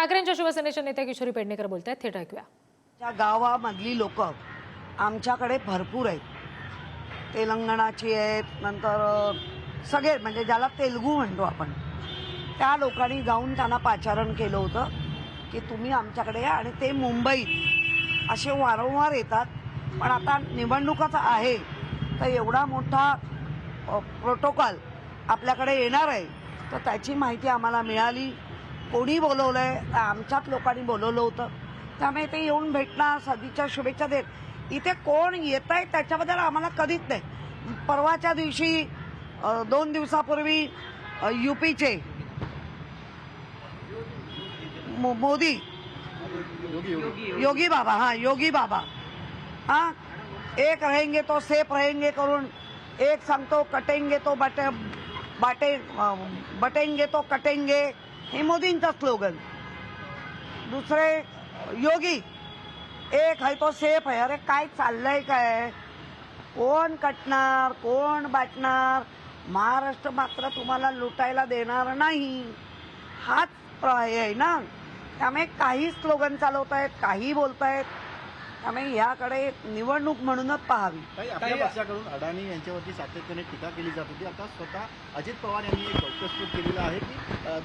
ठाकरेंच्या शिवसेनेच्या नेत्या किशोरी पेडणेकर बोलत आहेत थेट ऐकूया. त्या गावामधली लोक आमच्याकडे भरपूर आहेत. तेलंगणाची आहेत नंतर सगळे म्हणजे ज्याला तेलगू म्हणतो आपण त्या लोकांनी जाऊन त्यांना पाचारण केलं होतं की तुम्ही आमच्याकडे या आणि ते मुंबईत असे वारंवार येतात. पण आता निवडणुकाच आहे तर एवढा मोठा प्रोटोकॉल आपल्याकडे येणार आहे तर त्याची माहिती आम्हाला मिळाली. कोणी बोलवलं आहे आमच्याच लोकांनी बोलवलं होतं. त्यामुळे ते येऊन भेटणार सदीच्या शुभेच्छा देत. इथे कोण येत आहे त्याच्याबद्दल आम्हाला कधीच नाही. परवाच्या दिवशी दोन दिवसापूर्वी युपीचे. मो- मोदी. योगी बाबा हां योगी बाबा. हां एक रहेंगे तो सेफ रहेंगे करून एक सांगतो कटेंगे तो बटे बाटे बटेंगे तो कटेंगे. हे मोदींचा स्लोगन दुसरे योगी। एक है तो सेफ आहे अरे काय चाललंय काय? कोण कटणार कोण बाटणार? महाराष्ट्र मात्र तुम्हाला लुटायला देणार नाही. हाच प्रय आहे ना? त्यामुळे काही स्लोगन चालवत आहेत काही बोलतायत. त्यामुळे याकडे निवडणूक म्हणूनच पाहावी. आपल्या पक्षाकडून अडाणी यांच्यावरती सातत्याने टीका केली जात होती. आता स्वतः अजित पवार यांनी एक गौप्यस्फोट केलेला आहे की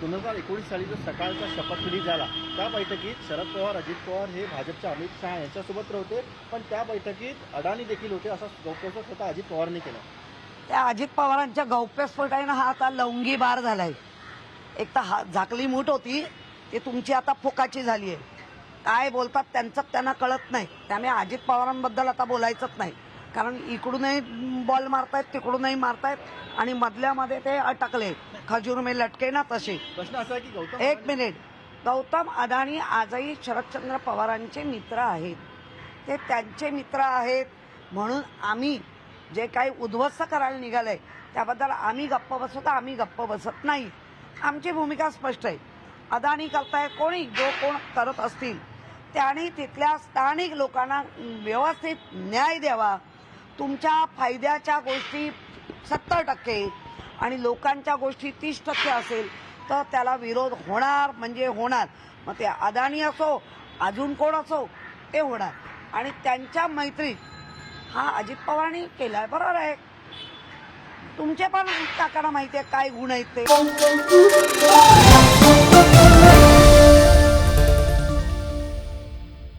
दोन हजार एकोणीस साली जो सकाळचा शपथविधी झाला त्या बैठकीत शरद पवार अजित पवार हे भाजपच्या अमित शहा यांच्यासोबत होते पण त्या बैठकीत अडाणी देखील होते असा गौप्यस्फोट स्वतः अजित पवारांनी केला. त्या अजित पवारांच्या गौप्यस्फोटाने हा आता लवंगी बार झालाय. एक तर हा झाकली मूठ होती ती तुमची आता फुकाची झाली आहे काय बोलतात त्यांचं त्यांना कळत नाही. त्यामुळे अजित पवारांबद्दल आता बोलायचंच नाही. कारण इकडूनही बॉल मारतायत तिकडूनही मारतायत आणि मधल्यामध्ये ते अटकले. खजूर मे लटके ना तसे. प्रश्न असा आहे की गौतम एक मिनिट. गौतम अदानी आजही शरदचंद्र पवारांचे मित्र आहेत. ते त्यांचे मित्र आहेत. म्हणून आम्ही जे काही उद्ध्वस्त करायला निघालंय त्याबद्दल आम्ही गप्प बसतो आम्ही गप्प बसत नाही. आमची भूमिका स्पष्ट आहे. अदानी करतायत कोणी? जो कोण करत असतील. त्यांनी तिथल्या स्थानिक लोकांना व्यवस्थित न्याय द्यावा. तुमच्या फायद्याच्या गोष्टी सत्तर टक्के आणि लोकांच्या गोष्टी तीस टक्के असेल तर त्याला विरोध होणार म्हणजे होणार. मग ते अदानी असो अजून कोण असो ते होणार. आणि त्यांच्या मैत्रीत हा अजित पवारांनी केलाय बरोबर आहे. तुमचे पण काकांना माहिती आहे काय गुण आहेत ते.